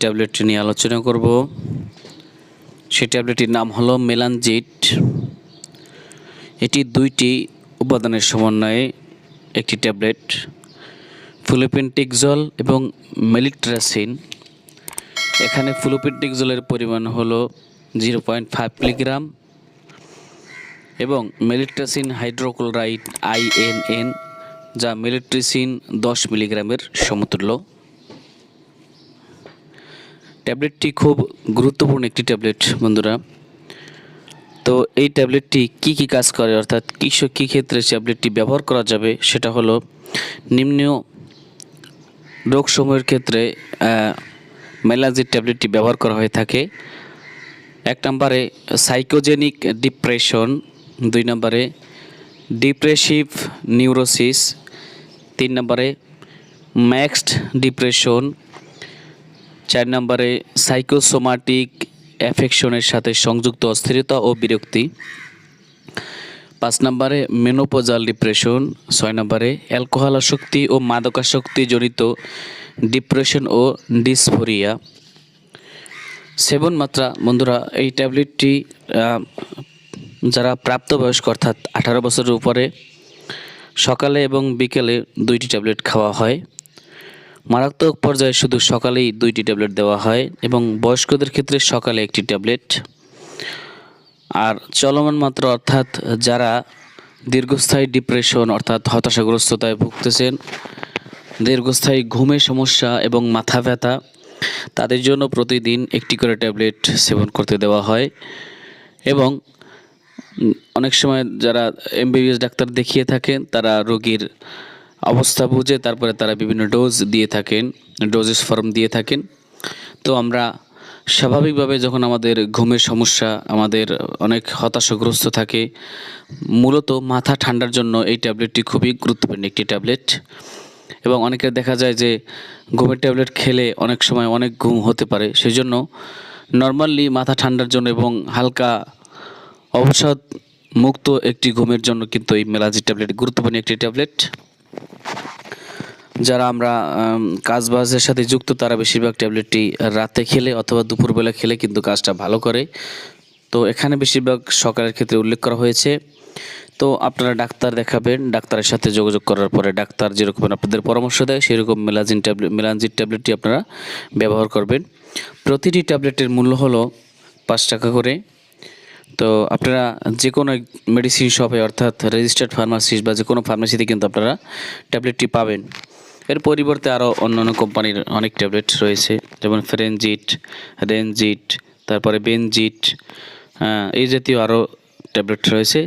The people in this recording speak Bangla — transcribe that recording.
ট্যাবলেটটি নিয়ে আলোচনা করব। সেই ট্যাবলেটটির নাম হলো মেলানজিট। এটি দুইটি উপাদানের সমন্বয়ে একটি ট্যাবলেট ফুলোপেন্টিকজল এবং মেলিট্রাসিন। এখানে ফুলোপেন্টিকজলের পরিমাণ হলো জিরো পয়েন্ট ফাইভ মিলিগ্রাম এবং মেলিট্রাসিন হাইড্রোক্লোরাইড আইএনএন যা মেলিট্রিসিন দশ মিলিগ্রামের সমতুল্য। ট্যাবলেটটি খুব গুরুত্বপূর্ণ একটি ট্যাবলেট, বন্ধুরা। তো এই ট্যাবলেটটি কি কি কাজ করে? অর্থাৎ কী স- কী ক্ষেত্রে ট্যাবলেটটি ব্যবহার করা যাবে? সেটা হলো নিম্ন রোগসমূহের ক্ষেত্রে মেলাজির ট্যাবলেটটি ব্যবহার করা হয়ে থাকে। এক নম্বরে সাইকোজেনিক ডিপ্রেশন, দুই নম্বরে ডিপ্রেসিভ নিউরোসিস, তিন নম্বরে ম্যাক্সড ডিপ্রেশন চার নম্বরে সাইকোসোমাটিক অ্যাফেকশনের সাথে সংযুক্ত অস্থিরতা ও বিরক্তি। পাঁচ নম্বরে মেনোপোজাল ডিপ্রেশন, ছয় নম্বরে অ্যালকোহল আসক্তি ও মাদকাসক্তি জনিত ডিপ্রেশন ও ডিসফোরিয়া। সেবন মাত্রা, বন্ধুরা, এই ট্যাবলেটটি যারা প্রাপ্তবয়স্ক অর্থাৎ আঠারো বছরের উপরে, সকালে এবং বিকেলে দুইটি ট্যাবলেট খাওয়া হয়। মারাত্মক পর্যায়ে শুধু সকালেই দুইটি ট্যাবলেট দেওয়া হয় এবং বয়স্কদের ক্ষেত্রে সকালে একটি ট্যাবলেট। আর চলমান মাত্রা অর্থাৎ যারা দীর্ঘস্থায়ী ডিপ্রেশন অর্থাৎ হতাশাগ্রস্ততায় ভুগতেছেন, দীর্ঘস্থায়ী ঘুমের সমস্যা এবং মাথা ব্যথা, তাদের জন্য প্রতিদিন একটি করে ট্যাবলেট সেবন করতে দেওয়া হয়। এবং অনেক সময় যারা এমবিবিএস ডাক্তার দেখিয়ে থাকেন, তারা রোগীর অবস্থা বুঝে তারপরে তারা বিভিন্ন ডোজ দিয়ে থাকেন, ডোজেস ফর্ম দিয়ে থাকেন। তো আমরা স্বাভাবিকভাবে যখন আমাদের ঘুমের সমস্যা, আমাদের অনেক হতাশাগ্রস্ত থাকে, মূলত মাথা ঠান্ডার জন্য এই ট্যাবলেটটি খুবই গুরুত্বপূর্ণ একটি ট্যাবলেট। এবং অনেকের দেখা যায় যে ঘুমের ট্যাবলেট খেলে অনেক সময় অনেক ঘুম হতে পারে। সেই জন্য নর্মালি মাথা ঠান্ডার জন্য এবং হালকা অবসাদ মুক্ত একটি ঘুমের জন্য কিন্তু এই মেলাজি ট্যাবলেট গুরুত্বপূর্ণ একটি ট্যাবলেট। যারা আমরা কাজবাজের সাথে যুক্ত, তারা বেশিরভাগ ট্যাবলেটটি রাতে খেলে অথবা দুপুরবেলা খেলে কিন্তু কাজটা ভালো করে। তো এখানে বেশিরভাগ সকালের ক্ষেত্রে উল্লেখ করা হয়েছে। তো আপনারা ডাক্তার দেখাবেন, ডাক্তারের সাথে যোগাযোগ করার পরে ডাক্তার যেরকম আপনাদের পরামর্শ দেয়, সেরকম মেলাজিন ট্যাবলেট মেলানজিন ট্যাবলেটটি আপনারা ব্যবহার করবেন। প্রতিটি ট্যাবলেটের মূল্য হলো পাঁচ টাকা করে। তো আপনারা যে কোনো মেডিসিন শপে অর্থাৎ রেজিস্টার্ড ফার্মাসিস্ট বা যে কোনো ফার্মাসিতে কিন্তু আপনারা ট্যাবলেটটি পাবেন। এর পরিবর্তে আরও অন্যান্য কোম্পানির অনেক ট্যাবলেট রয়েছে, যেমন ফ্রেনজিট রেনজিট তারপরে বেনজিট এই জাতীয় আরও ট্যাবলেট রয়েছে।